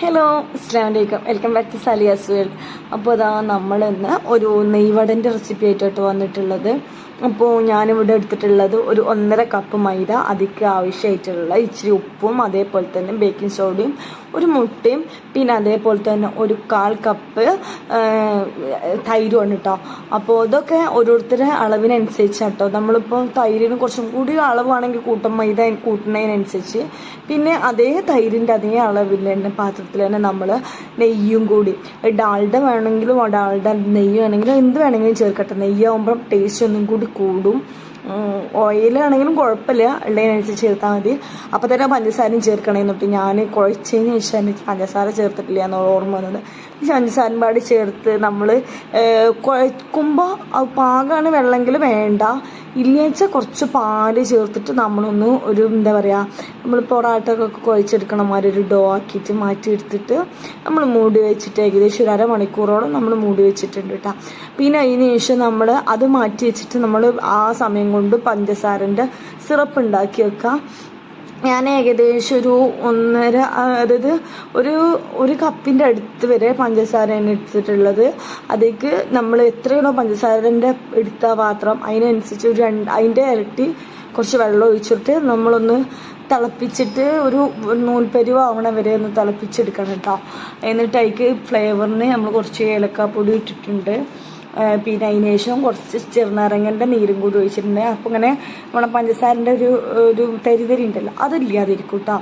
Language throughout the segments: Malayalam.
ഹലോ അസ്ലാം വലൈക്കും welcome back to Saliya's world അപ്പോൾ അതാ നമ്മളിന്ന് ഒരു നെയ്വടന്റെ റെസിപ്പി ആയിട്ടോട്ട് വന്നിട്ടുള്ളത്. അപ്പോൾ ഞാനിവിടെ എടുത്തിട്ടുള്ളത് ഒരു ഒന്നര കപ്പ് മൈദ അതിക്ക് ആവശ്യമായിട്ടുള്ള ഇച്ചിരി ഉപ്പും അതേപോലെ തന്നെ ബേക്കിംഗ് സോഡയും ഒരു മുട്ടയും പിന്നെ അതേപോലെ തന്നെ ഒരു കാൽ കപ്പ് തൈരുമാണ് കേട്ടോ അപ്പോൾ ഇതൊക്കെ ഓരോരുത്തരുടെ അളവിനനുസരിച്ചാണ് കേട്ടോ നമ്മളിപ്പോൾ തൈരിന് കുറച്ചും കൂടി അളവാണെങ്കിൽ കൂട്ടും മൈദ കൂട്ടുന്നതിനനുസരിച്ച്. പിന്നെ അതേ തൈരിന്റെ അതേ അളവിൽ തന്നെ പാത്രത്തിൽ തന്നെ നമ്മൾ നെയ്യും കൂടി. ഡാൾഡ വേണമെങ്കിലും ഡാൾഡ നെയ്യ് വേണമെങ്കിലും എന്ത് വേണമെങ്കിലും ചേർക്കട്ടെ. നെയ്യാവുമ്പം ടേസ്റ്റ് ഒന്നും കൂടി കൂടും. ഓയിലാണെങ്കിലും കുഴപ്പമില്ല. ഉള്ളതിനനുസരിച്ച് ചേർത്താൽ മതി. അപ്പോൾ തന്നെ പഞ്ചസാരയും ചേർക്കണേ എന്നിട്ട് ഞാൻ കുഴച്ചതിന് ശേഷം പഞ്ചസാര ചേർത്തിട്ടില്ല എന്നുള്ള ഓർമ്മ വന്നത്. പഞ്ചസാരയും പാടി ചേർത്ത് നമ്മൾ കുഴക്കുമ്പോൾ പാകമാണ് വെള്ളമെങ്കിൽ വേണ്ട. ഇല്ലേച്ച കുറച്ച് പാൽ ചേർത്തിട്ട് നമ്മളൊന്ന് ഒരു എന്താ പറയുക നമ്മൾ പൊറാട്ടൊക്കെ കുഴച്ചെടുക്കണ മാതിരി ഒരു ഡോ ആക്കിയിട്ട് മാറ്റി എടുത്തിട്ട് നമ്മൾ മൂടി വെച്ചിട്ട് ഏകദേശം ഒരു അരമണിക്കൂറോളം നമ്മൾ മൂടി വെച്ചിട്ടുണ്ട് കേട്ടോ പിന്നെ അതിന് ശേഷം നമ്മൾ അത് മാറ്റി വെച്ചിട്ട് നമ്മൾ ആ സമയം കൊണ്ട് പഞ്ചസാരന്റെ സിറപ്പ് ഉണ്ടാക്കി വെക്കാം. ഞാൻ ഏകദേശം ഒരു ഒന്നര അതായത് ഒരു ഒരു കപ്പിന്റെ അടുത്ത് വരെ പഞ്ചസാരയാണ് എടുത്തിട്ടുള്ളത്. അതിലേക്ക് നമ്മൾ എത്രയാണോ പഞ്ചസാരന്റെ എടുത്ത പാത്രം അതിനനുസരിച്ച് ഒരു രണ്ട് അതിന്റെ ഇരട്ടി കുറച്ച് വെള്ളം ഒഴിച്ചിട്ട് നമ്മളൊന്ന് തിളപ്പിച്ചിട്ട് ഒരു നൂൽപ്പരിവാവണ വരെ ഒന്ന് തിളപ്പിച്ചെടുക്കണം കേട്ടോ. എന്നിട്ട് അതിക്ക് ഫ്ലേവറിന് നമ്മൾ കുറച്ച് ഏലക്കാപ്പൊടി ഇട്ടിട്ടുണ്ട്. പിന്നെ അതിന് ശേഷം കുറച്ച് ചെറുനാരങ്ങന്റെ നീരും കൂടി ഒഴിച്ചിട്ടുണ്ട്. അപ്പോൾ ഇങ്ങനെ നമ്മുടെ പഞ്ചസാരന്റെ ഒരു ഒരു തരിതരി ഉണ്ടല്ലോ അതില്ലാതിരിക്കും കേട്ടോ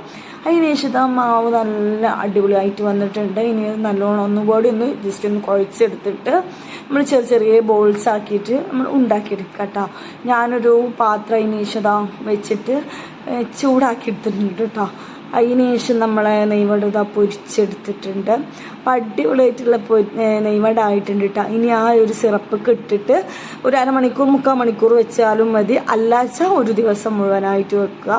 അതിന് ശേഷം മാവ് നല്ല അടിപൊളിയായിട്ട് വന്നിട്ടുണ്ട്. ഇനി നല്ലോണം ഒന്നുകൂടി ഒന്ന് ജസ്റ്റ് ഒന്ന് കുഴച്ചെടുത്തിട്ട് നമ്മൾ ചെറിയ ചെറിയ ബോൾസ് ആക്കിയിട്ട് നമ്മൾ ഉണ്ടാക്കിയെടുക്കുക കേട്ടോ ഞാനൊരു പാത്രം അതിന് ശേഷം വെച്ചിട്ട് ചൂടാക്കി എടുത്തിട്ടുണ്ട് കേട്ടോ അതിന് ശേഷം നമ്മളെ നെയ്വട ഇതാ പൊരിച്ചെടുത്തിട്ടുണ്ട്. അപ്പം അടിപൊളിയായിട്ടുള്ള പൊ നെയ്വട ആയിട്ടുണ്ട് കേട്ടോ ഇനി ആ ഒരു സിറപ്പൊക്കെ ഇട്ടിട്ട് ഒരു അരമണിക്കൂർ മുക്കാൽ മണിക്കൂർ വെച്ചാലും മതി. അല്ലാച്ച ഒരു ദിവസം മുഴുവനായിട്ട് വെക്കുക.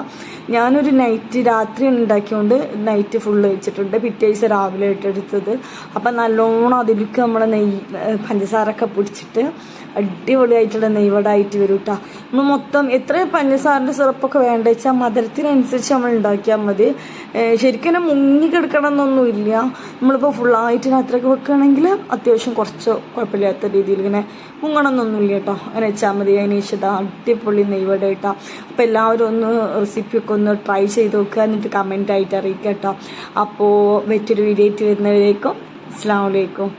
ഞാനൊരു നൈറ്റ് രാത്രി ഉണ്ടാക്കിയോണ്ട് നൈറ്റ് ഫുള്ള് വെച്ചിട്ടുണ്ട്. പിറ്റേ ദിവസം രാവിലെ ഇട്ടെടുത്തത് അപ്പം നല്ലോണം അതിലേക്ക് നമ്മളെ നെയ്യ് പഞ്ചസാരൊക്കെ പിടിച്ചിട്ട് അടിപൊളിയായിട്ടുള്ള നെയ്വടായിട്ട് വരും കേട്ടോ നമ്മൾ മൊത്തം എത്ര പഞ്ചസാരന്റെ സിറപ്പൊക്കെ വേണ്ട വെച്ചാൽ മധുരത്തിനനുസരിച്ച് നമ്മൾ ഉണ്ടാക്കിയാൽ മതി. ശരിക്കും കിടക്കണം എന്നൊന്നുമില്ല നമ്മളിപ്പോൾ ഫുള്ളായിട്ട് രാത്രിയൊക്കെ വെക്കുകയാണെങ്കിൽ അത്യാവശ്യം കുറച്ച് കുഴപ്പമില്ലാത്ത രീതിയിൽ ഇങ്ങനെ മുങ്ങണമെന്നൊന്നുമില്ല കേട്ടോ. അങ്ങനെ വെച്ചാൽ മതി. അതിന് ശേഷം അടിപൊളി നെയ്വട കേട്ടോ അപ്പോൾ എല്ലാവരും ഒന്ന് റെസിപ്പിയൊക്കെ ഒന്ന് ട്രൈ ചെയ്ത് നോക്കുക എന്നിട്ട് കമന്റ് ആയിട്ട് അറിയിക്കുക കേട്ടോ. അപ്പോൾ മറ്റൊരു വീഡിയോ ആയിട്ട് വരുന്നവരേക്കും അസ്സാം വലൈക്കും